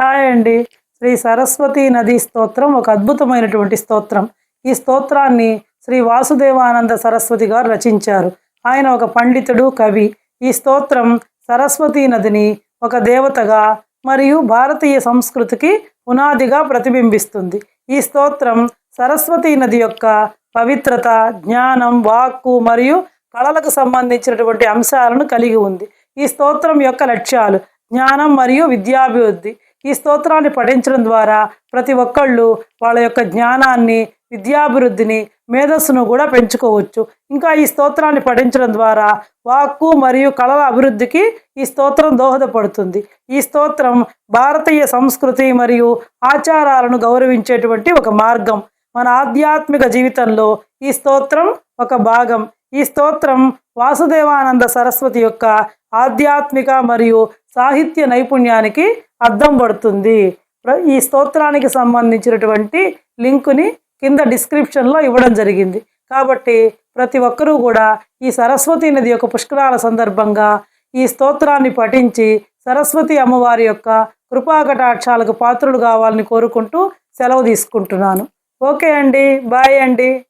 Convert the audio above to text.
Hi అండి. శ్రీ సరస్వతి నది స్తోత్రం ఒక అద్భుతమైనటువంటి స్తోత్రం. ఈ స్తోత్రాన్ని శ్రీ వాసుదేవానంద సరస్వతి గారు రచించారు. ఆయన ఒక పండితుడు కవి. ఈ స్తోత్రం సరస్వతి నదిని ఒక దేవతగా మరియు భారతీయ సంస్కృతికి పునాదిగా ప్రతిబింబిస్తుంది. ఈ స్తోత్రం సరస్వతి నది యొక్క పవిత్రత జ్ఞానం వాక్కు మరియు కళలకు సంబంధించినటువంటి అంశాలను కలిగి ఉంది. ఈ స్తోత్రం యొక్క లక్ష్యాలు జ్ఞానం మరియు విద్యాభివృద్ధి. ఈ స్తోత్రాన్ని పఠించడం ద్వారా ప్రతి ఒక్కళ్ళు వాళ్ళ యొక్క జ్ఞానాన్ని విద్యాభివృద్ధిని మేధస్సును కూడా పెంచుకోవచ్చు. ఇంకా ఈ స్తోత్రాన్ని పఠించడం ద్వారా వాక్కు మరియు కళల అభివృద్ధికి ఈ స్తోత్రం దోహదపడుతుంది. ఈ స్తోత్రం భారతీయ సంస్కృతి మరియు ఆచారాలను గౌరవించేటువంటి ఒక మార్గం. మన ఆధ్యాత్మిక జీవితంలో ఈ స్తోత్రం ఒక భాగం. ఈ స్తోత్రం వాసుదేవానంద సరస్వతి యొక్క ఆధ్యాత్మిక మరియు సాహిత్య నైపుణ్యానికి అర్థం పడుతుంది. ప్ర- ఈ స్తోత్రానికి సంబంధించినటువంటి లింకుని కింద డిస్క్రిప్షన్లో ఇవ్వడం జరిగింది. కాబట్టి ప్రతి ఒక్కరూ కూడా ఈ సరస్వతి నది యొక్క పుష్కరాల సందర్భంగా ఈ స్తోత్రాన్ని పఠించి సరస్వతి అమ్మవారి యొక్క కృపాకటాక్షాలకు పాత్రులు కావాలని కోరుకుంటూ సెలవు తీసుకుంటున్నాను. ఓకే అండి. బాయ్ అండి.